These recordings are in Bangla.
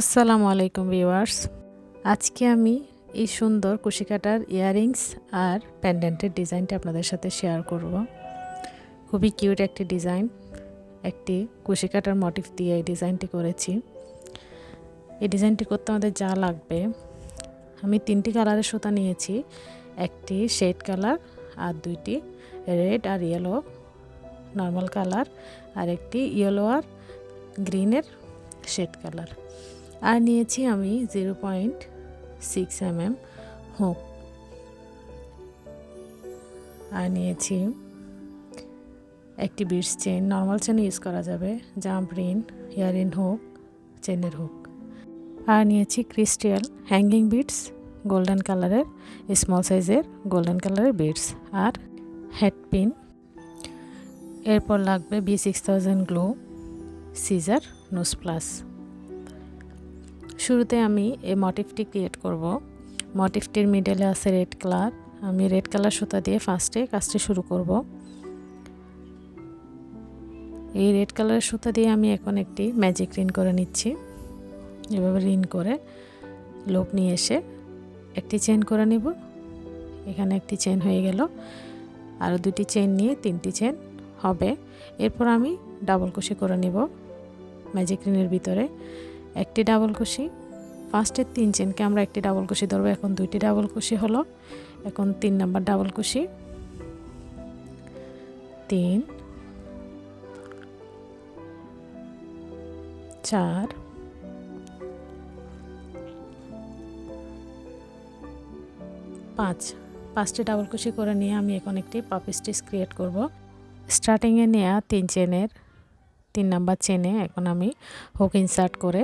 আসসালামু আলাইকুম ভিউয়ার্স। আজকে আমি এই সুন্দর কুশিকাটার ইয়াররিংস আর প্যান্ডেন্টের ডিজাইনটা আপনাদের সাথে শেয়ার করব। খুবই কিউট একটি ডিজাইন, একটি কুশিকাটার মোটিভ দিয়ে এই ডিজাইনটি করেছি। এই ডিজাইনটি করতে আমাদের যা লাগবে, আমি তিনটি কালারের সুতা নিয়েছি, একটি শেড কালার আর দুইটি রেড আর ইয়েলো নর্মাল কালার আর একটি ইয়েলো আর গ্রিনের শেড কালার আর নিয়েছি আমি zero point six M M হোক। আর নিয়েছি একটি beads chain normal chain use করা যাবে, jump ring, earring hook চেনের হোক। আর নিয়েছি ক্রিস্টাল হ্যাঙ্গিং বিটস, গোল্ডেন কালারের, স্মল সাইজের গোল্ডেন কালারের বিটস। আর হেড পিন, এরপর লাগবে B six thousand glue, scissor nose pliers. শুরুতে আমি এই মোটিভটি ক্রিয়েট করব। মোটিভটির মিডলে আছে রেড কালার আমি রেড কালার সুতা দিয়ে ফার্স্টে কাজটি শুরু করব। এই রেড কালারের সুতা দিয়ে আমি এখন একটি ম্যাজিক রিন করে নিচ্ছি। এভাবে রিন করে লোপ নিয়ে এসে একটি চেন করে নিব। এখানে একটি চেন হয়ে গেল। আরও দুটি চেন নিয়ে তিনটি চেন হবে। এরপর আমি ডাবল কুশি করে নিব ম্যাজিক রিনের ভিতরে। একটি ডাবল কুশি ফার্স্টের তিন চেনকে আমরা একটি ডাবল কুশি ধরবো, এখন দুইটি ডাবল কুশি হলো, এখন তিন নাম্বার ডাবল কুশি তিন, চার, পাঁচ। পাঁচটি ডাবল কুশি করে নিয়ে আমি এখন একটি পাপি স্টিচ ক্রিয়েট করব। স্টার্টিংয়ে নেওয়া তিন চেনের, তিন নাম্বার চেনে এখন আমি হুক ইনসার্ট করে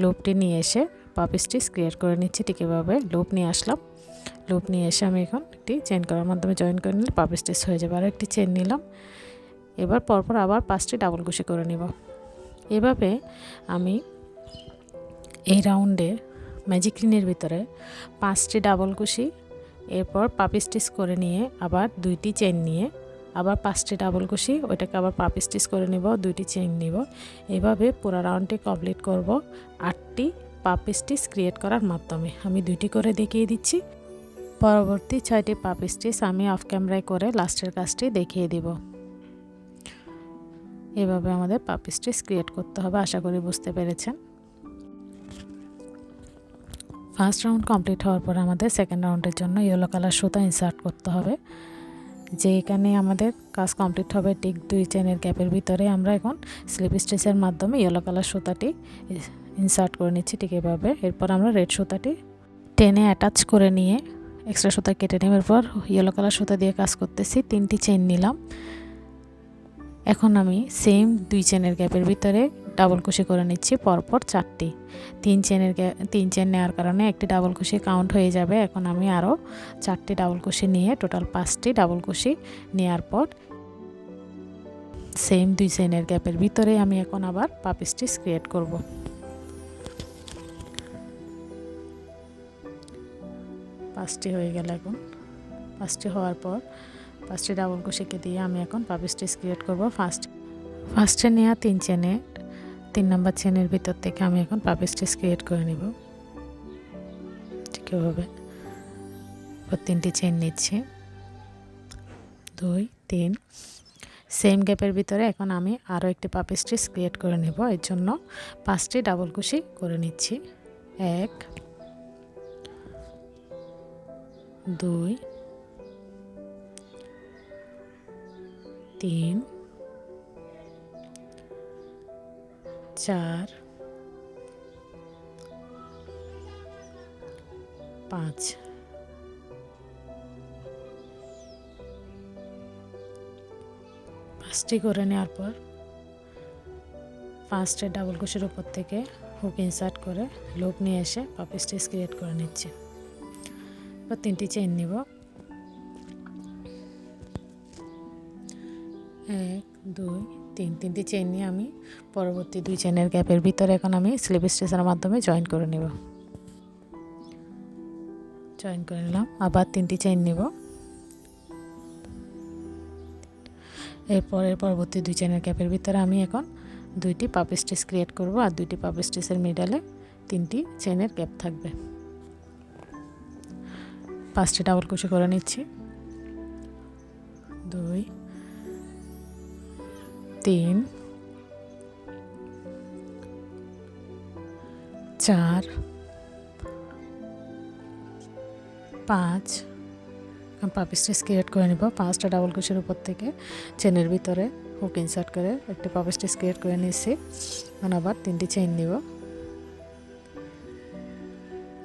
লুপটি নিয়ে এসে পাপ স্টিচ ক্রিয়েট করে নিচ্ছি, ঠিক এভাবে লুপ নিয়ে আসলাম। লুপ নিয়ে এসে আমি এখন একটি চেন করার মাধ্যমে জয়েন করে নিলে পাপ স্টিচ হয়ে যাবে। আর একটি চেন নিলাম। এবার পরপর আবার পাঁচটি ডাবল কুশি করে নিব। এভাবে আমি এই রাউন্ডে ম্যাজিক রিনের ভিতরে পাঁচটি ডাবল কুশি এরপর পাপি স্টিচ করে নিয়ে আবার দুইটি চেন নিয়ে আবার পাঁচটি ডাবল কুশি ওইটাকে আবার পাপ স্টিচ করে নিব, দুইটি চেন নিব। এভাবে পুরো রাউন্ডটি কমপ্লিট করব। আটটি পাপ স্টিচ ক্রিয়েট করার মাধ্যমে। আমি দুইটি করে দেখিয়ে দিচ্ছি। পরবর্তী ছয়টি পাপ স্টিচ আমি অফ ক্যামেরায় করে লাস্টের কাজটি দেখিয়ে দিব। এভাবে আমাদের পাপ স্টিচ ক্রিয়েট করতে হবে, আশা করি বুঝতে পেরেছেন। ফার্স্ট রাউন্ড কমপ্লিট হওয়ার পর আমাদের সেকেন্ড রাউন্ডের জন্য ইয়েলো কালার সুতা ইনসার্ট করতে হবে। যে এখানে আমাদের কাজ কমপ্লিট হবে ঠিক দুই চেনের গ্যাপের ভিতরে, আমরা এখন স্লিপ স্টেচের মাধ্যমে ইয়েলো কালার সুতাটি ইনসার্ট করে নিচ্ছি ঠিক এভাবে। এরপর আমরা রেড সুতাটি টেনে অ্যাটাচ করে নিয়ে এক্সট্রা সুতা কেটে নেওয়ার পর ইয়েলো কালার সুতা দিয়ে কাজ করতেছি। তিনটি চেন নিলাম। এখন আমি সেম দুই চেনের গ্যাপের ভিতরে ডাবল কুশি করে নিচ্ছি, পরপর চারটি। তিন চেনের তিন চেন নেওয়ার কারণে একটি ডাবল কুশি কাউন্ট হয়ে যাবে। এখন আমি আরও চারটি ডাবল কুশি নিয়ে টোটাল পাঁচটি ডাবল কুশি নেওয়ার পর সেম দুই চেনের গ্যাপের ভিতরে আমি এখন আবার পাপ স্টিচ ক্রিয়েট করব। পাঁচটি হয়ে গেল এখন। পাঁচটি হওয়ার পর পাঁচটি ডাবল কুশিকে দিয়ে আমি এখন পাপ স্টিচ ক্রিয়েট করব। ফার্স্ট, ফার্স্টে নেওয়া তিন চেনে, তিন নম্বর চেনের ভিতর থেকে আমি এখন পাপ স্টিচ ক্রিয়েট করে নেব। ঠিক এভাবে। তিনটি চেন নিচ্ছি। দুই, তিন। সেম গ্যাপের ভিতরে এখন আমি আরও একটি পাপ স্টিচ ক্রিয়েট করে নেব। এর জন্য পাঁচটি ডাবল কুশি করে নিচ্ছি। এক, দুই তিন, চার, পাঁচ। পাঁচটি করে নেওয়ার পর ফার্স্টের ডাবল কুশের উপর থেকে হুক ইনসার্ট করে লোক নিয়ে এসে পাপ স্টিচ ক্রিয়েট করে নিচ্ছি। এবার তিনটি চেন নিব। এক, দুই, তিন, তিনটি চেন নিয়ে আমি পরবর্তী দুই চেনের গ্যাপের ভিতরে এখন আমি স্লিপ স্টেশনের মাধ্যমে জয়েন করে নেব। জয়েন করে নিলাম, আবার তিনটি চেন নিব। এরপরের পরবর্তী দুই চেনের গ্যাপের ভিতরে আমি এখন দুইটি পাপ স্টিচ ক্রিয়েট করব আর দুইটি পাপ স্টিচের মিডালে তিনটি চেনের গ্যাপ থাকবে। পাঁচটি ডাবল কুচি করে নিচ্ছি। তিন, চার, পাঁচ। পাপি স্টিচ ক্রিয়েট করে নিব। পাঁচটা ডাবল কুচির উপর থেকে চেনের ভিতরে হুক ইনসার্ট করে একটি পাপি স্টিচ ক্রিয়েট করে নিচ্ছি এখন আবার তিনটি চেইন নিব।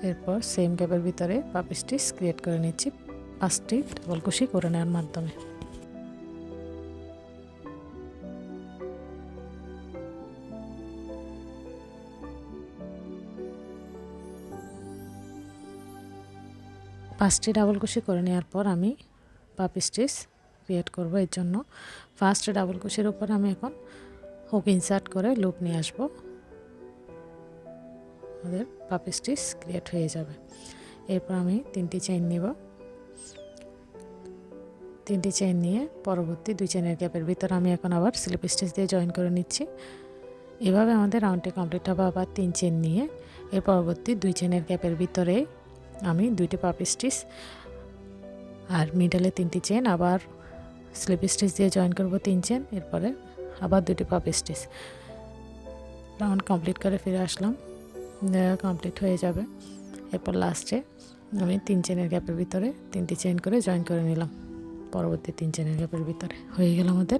এরপর সেম গ্যাপের ভিতরে পাপি স্টিচ ক্রিয়েট করে নিচ্ছি। পাঁচটি ডাবল কুচি করে নেওয়ার মাধ্যমে। পাঁচটি ডাবল কুশি করে নেওয়ার পর আমি পাপ স্টিচ ক্রিয়েট করব এর জন্য। ফার্স্ট ডাবল কুশির উপর আমি এখন হুক ইনসার্ট করে লুপ নিয়ে আসব। আমাদের পাপ স্টিচ ক্রিয়েট হয়ে যাবে। এরপর আমি তিনটি চেইন নিব। তিনটি চেইন নিয়ে পরবর্তী দুই চেনের গ্যাপের ভিতরে আমি এখন আবার স্লিপ স্টিচ দিয়ে জয়েন করে নিচ্ছি। এভাবে আমাদের রাউন্ডটি কমপ্লিট হবে আবার তিন চেন নিয়ে। এর পরবর্তী দুই চেনের গ্যাপের ভিতরে আমি দুইটি পাপ স্টিচ আর মিডলে তিনটি চেন আবার স্লিপ স্টিচ দিয়ে জয়েন করব তিন চেন এরপরে আবার দুটি পাপ স্টিচ রাউন্ড কমপ্লিট করে ফিরে আসলাম। কমপ্লিট হয়ে যাবে। এরপর লাস্টে আমি তিন চেনের গ্যাপের ভিতরে তিনটি চেন করে জয়েন করে নিলাম। পরবর্তী তিন চেনের গ্যাপের ভিতরে। হয়ে গেল আমাদের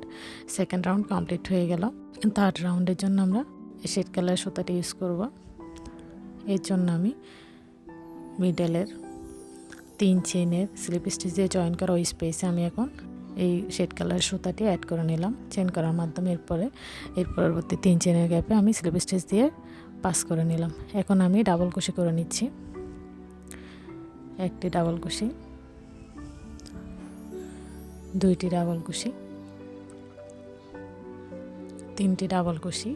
সেকেন্ড রাউন্ড কমপ্লিট হয়ে গেল। থার্ড রাউন্ডের জন্য আমরা শেড কালার সুতাটি ইউজ করব। এর জন্য আমি মিডেলের তিন চেনের স্লিপ স্টিচ দিয়ে জয়েন করা ওই স্পেসে আমি এখন এই শেড কালার সুতাটি অ্যাড করে নিলাম। চেন করার মাধ্যমে এরপরে, এর পরবর্তী তিন চেনের গ্যাপে আমি স্লিপ স্টিচ দিয়ে পাস করে নিলাম। এখন আমি ডাবল কুশি করে নিচ্ছি। একটি ডাবল কুশি দুইটি ডাবল কুশি তিনটি ডাবল কুশি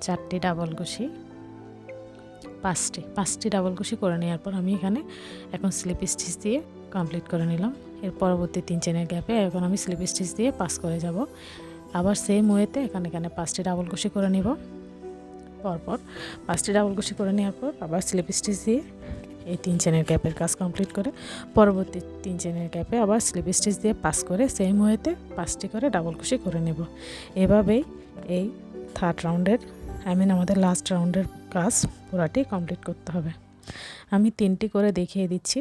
চারটি ডাবল কুশি পাঁচটি পাঁচটি ডাবল কুশি করে নেওয়ার পর আমি এখানে এখন স্লিপ স্টিচ দিয়ে কমপ্লিট করে নিলাম। এর পরবর্তী তিন চেনের গ্যাপে এখন আমি স্লিপ স্টিচ দিয়ে পাস করে যাব। আবার সেম ওয়েতে এখানে এখানে পাঁচটি ডাবল কুশি করে নিব। পরপর পাঁচটি ডাবল কুশি করে নেওয়ার পর আবার স্লিপ স্টিচ দিয়ে এই তিন চেনের গ্যাপের কাজ কমপ্লিট করে পরবর্তী তিন চেনের গ্যাপে আবার স্লিপ স্টিচ দিয়ে পাস করে সেম ওয়েতে পাঁচটি করে ডাবল কুশি করে নেব। এভাবেই এই থার্ড রাউন্ডের আই মিন আমাদের লাস্ট রাউন্ডের কাজ পুরাটি কমপ্লিট করতে হবে। আমি তিনটি করে দেখিয়ে দিচ্ছি।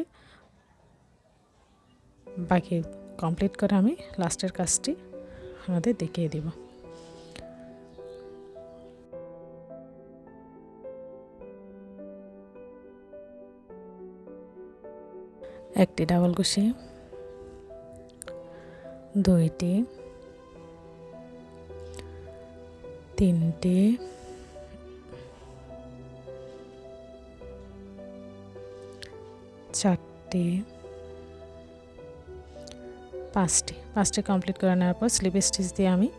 বাকি কমপ্লিট করে আমি লাস্টের কাজটি আমাদের দেখিয়ে দিব। একটি ডাবল কুশি দুইটি, তিনটি চারটি, পাঁচটি পাঁচটি কমপ্লিট করে নেওয়ার পর স্লিপ স্টিচ দিয়ে আমি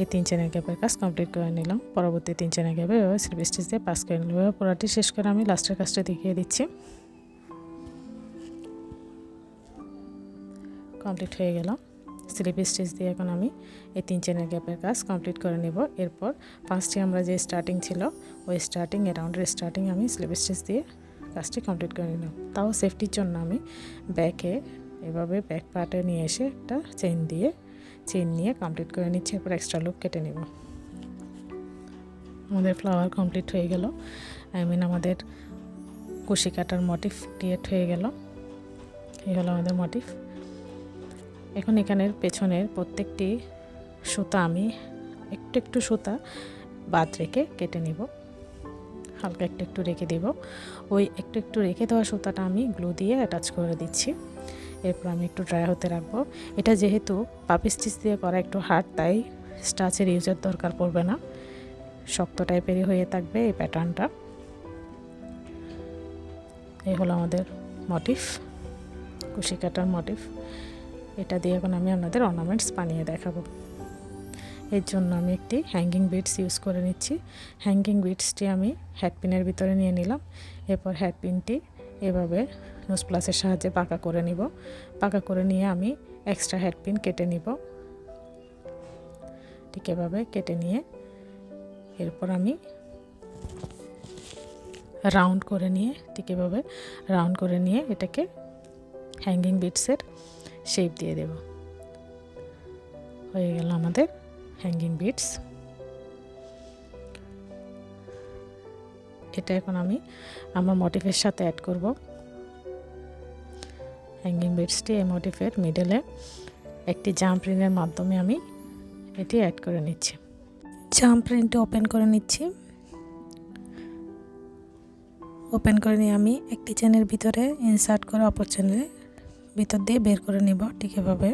এই তিন চেনের গ্যাপের কাজ কমপ্লিট করে নিলাম। পরবর্তী তিন চেনের গ্যাপে এভাবে স্লিপ স্টিচ দিয়ে পাস করে নিলাম। এবার শেষ করে আমি লাস্টের কাজটা দেখিয়ে দিচ্ছি। কমপ্লিট হয়ে গেল। স্লিপ স্টিচ দিয়ে এখন আমি এই তিন চেনের গ্যাপের কাজ কমপ্লিট করে নেব। এরপর পাঁচটি আমরা যে স্টার্টিং ছিল, ওই স্টার্টিং অ্যারাউন্ডের স্টার্টিং আমি স্লিপ স্টিচ দিয়ে কাজটি কমপ্লিট করে নিলাম। তাও সেফটির জন্য আমি ব্যাকে এভাবে ব্যাক পার্টে নিয়ে এসে একটা চেন দিয়ে চেন নিয়ে কমপ্লিট করে নিচ্ছি। এরপর এক্সট্রা লুক কেটে নেব। আমাদের ফ্লাওয়ার কমপ্লিট হয়ে গেল। আই মিন আমাদের কুশি কাটার মোটিভ ক্রিয়েট হয়ে গেল। এই হলো আমাদের মোটিভ এখন এখানের পেছনের প্রত্যেকটি সুতা আমি একটু একটু সুতা বাদ রেখে কেটে নিব। হালকা একটু একটু রেখে দেব। ওই একটু একটু রেখে দেওয়া সুতাটা আমি গ্লু দিয়ে অ্যাটাচ করে দিচ্ছি। এরপর আমি একটু ড্রাই হতে রাখব। এটা যেহেতু পাপি স্টিচ দিয়ে করা একটু হার্ড তাই স্টাচের ইউজের দরকার পড়বে না। শক্ত টাইপেরই হয়ে থাকবে এই প্যাটার্নটা এই হলো আমাদের মোটিভ কুশি কাটার মোটিভ এটা দিয়ে এখন আমি আপনাদের অর্নামেন্টস বানিয়ে দেখাবো। এর জন্য আমি একটি হ্যাঙ্গিং বিটস ইউজ করে নিচ্ছি। হ্যাঙ্গিং বিটসটি আমি হ্যাডপিনের ভিতরে নিয়ে নিলাম। এরপর হ্যাডপিনটি এভাবে নোজ প্লাসের সাহায্যে পাকা করে নিব। পাকা করে নিয়ে আমি এক্সট্রা হেডপিন কেটে নিব। ঠিক এভাবে কেটে নিয়ে এরপর আমি রাউন্ড করে নিয়ে, ঠিক এভাবে রাউন্ড করে নিয়ে এটাকে হ্যাঙ্গিং বিটসের শেপ দিয়ে দেব। হয়ে গেল আমাদের হ্যাঙ্গিং বিটস এটা এখন আমি আমার মোটিভের সাথে অ্যাড করব। হ্যাঙ্গিং বিটসটি এই মোটিভের মিডলে একটি জাম্প রিংয়ের মাধ্যমে আমি এটি অ্যাড করে নিচ্ছি। জাম্প রিংটি ওপেন করে নিচ্ছি। ওপেন করে নিয়ে আমি একটি চেনের ভিতরে ইনসার্ট করে অপর চেনের ভিতর দিয়ে বের করে নিব ঠিক এভাবে।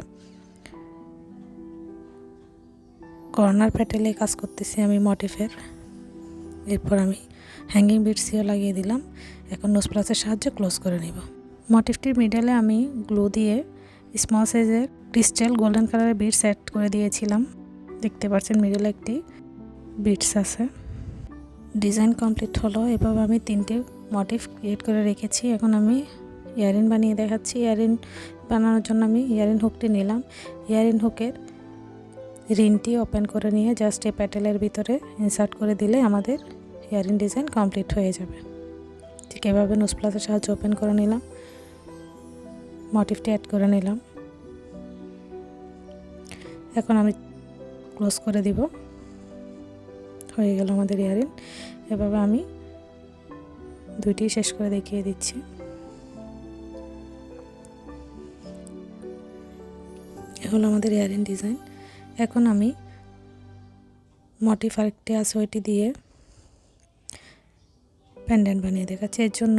কর্নার প্যাটেলে কাজ করতেছি আমি মোটিফের। এরপর আমি হ্যাঙ্গিং বিটসিও লাগিয়ে দিলাম। এখন নোজ প্লাসের সাহায্যে ক্লোজ করে নিব। মোটিভটির মিডলে আমি গ্লু দিয়ে স্মল সাইজের ক্রিস্টাল গোল্ডেন কালারের বিটস অ্যাড করে দিয়েছিলাম। দেখতে পাচ্ছেন মিডলে একটি বিটস আছে। ডিজাইন কমপ্লিট হলো। এভাবে আমি তিনটে মোটিভ ক্রিয়েট করে রেখেছি। এখন আমি ইয়ারিন বানিয়ে দেখাচ্ছি। ইয়ারিন বানানোর জন্য আমি ইয়ারিন হুকটি নিলাম। ইয়ারিন হুকের রিনটি ওপেন করে নিয়ে জাস্ট এই প্যাটেলের ভিতরে ইনসার্ট করে দিলে আমাদের ইয়ারিন ডিজাইন কমপ্লিট হয়ে যাবে। ঠিক এভাবে নোজ প্লাসের সাহায্যে ওপেন করে নিলাম। মোটিভটি অ্যাড করে নিলাম। এখন আমি ক্লোজ করে দিব। হয়ে গেল আমাদের ইয়ারিন। এভাবে আমি দুইটি শেষ করে দেখিয়ে দিচ্ছি। হলো আমাদের ইয়ারিন ডিজাইন। এখন আমি মোটিভ আরেকটি আছে ওইটি দিয়ে প্যান্ডেন্ট বানিয়ে দেখাচ্ছি। এর জন্য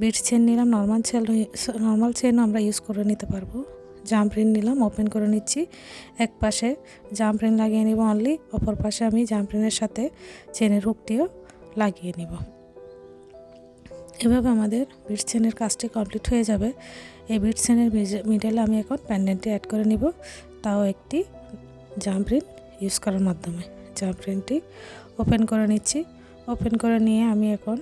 বিটস চেন নিলাম নর্মাল চেন নর্মাল চেনও আমরা ইউজ করে নিতে পারব। জাম্প রিন নিলাম ওপেন করে নিচ্ছি। এক পাশে জাম্প রিন লাগিয়ে নিব অনলি অপর পাশে আমি জাম্প রিংয়ের সাথে চেনের হুকটিও লাগিয়ে নিব। এভাবে আমাদের বিট চেনের কাজটি কমপ্লিট হয়ে যাবে। এই বিট চেনের মিডেলে আমি এখন প্যান্ডেন্টটি অ্যাড করে নিব। তাও একটি জাম্প রিং ইউজ করার মাধ্যমে। জাম্প রিংটি ওপেন করে নিচ্ছি। ওপেন করে নিয়ে আমি এখন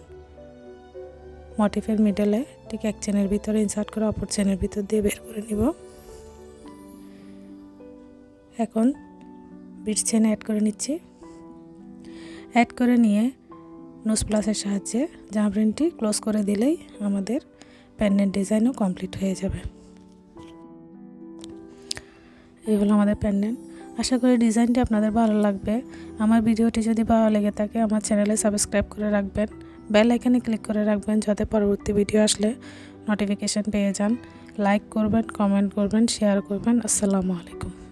মোটিফের মিডলে ঠিক এক চেনের ভিতরে ইনসার্ট করে অপর চেনের ভিতর দিয়ে বের করে নিব। এখন বিট চেন অ্যাড করে নিচ্ছি। অ্যাড করে নিয়ে নোস প্লাসের সাহায্যে জামরিনটি ক্লোজ করে দিলেই আমাদের প্যান্ডেন্ট ডিজাইনও কমপ্লিট হয়ে যাবে। এই হলো আমাদের প্যান্ডেন্ট আশা করি ডিজাইনটি আপনাদের ভালো লাগবে। আমার ভিডিওটি যদি ভালো লেগে থাকে, আমার চ্যানেলে সাবস্ক্রাইব করে রাখবেন। বেল আইকনে ক্লিক করে রাখবেন যাতে পরবর্তী ভিডিও আসলে নোটিফিকেশান পেয়ে যান। লাইক করবেন কমেন্ট করবেন শেয়ার করবেন। আসসালামু আলাইকুম।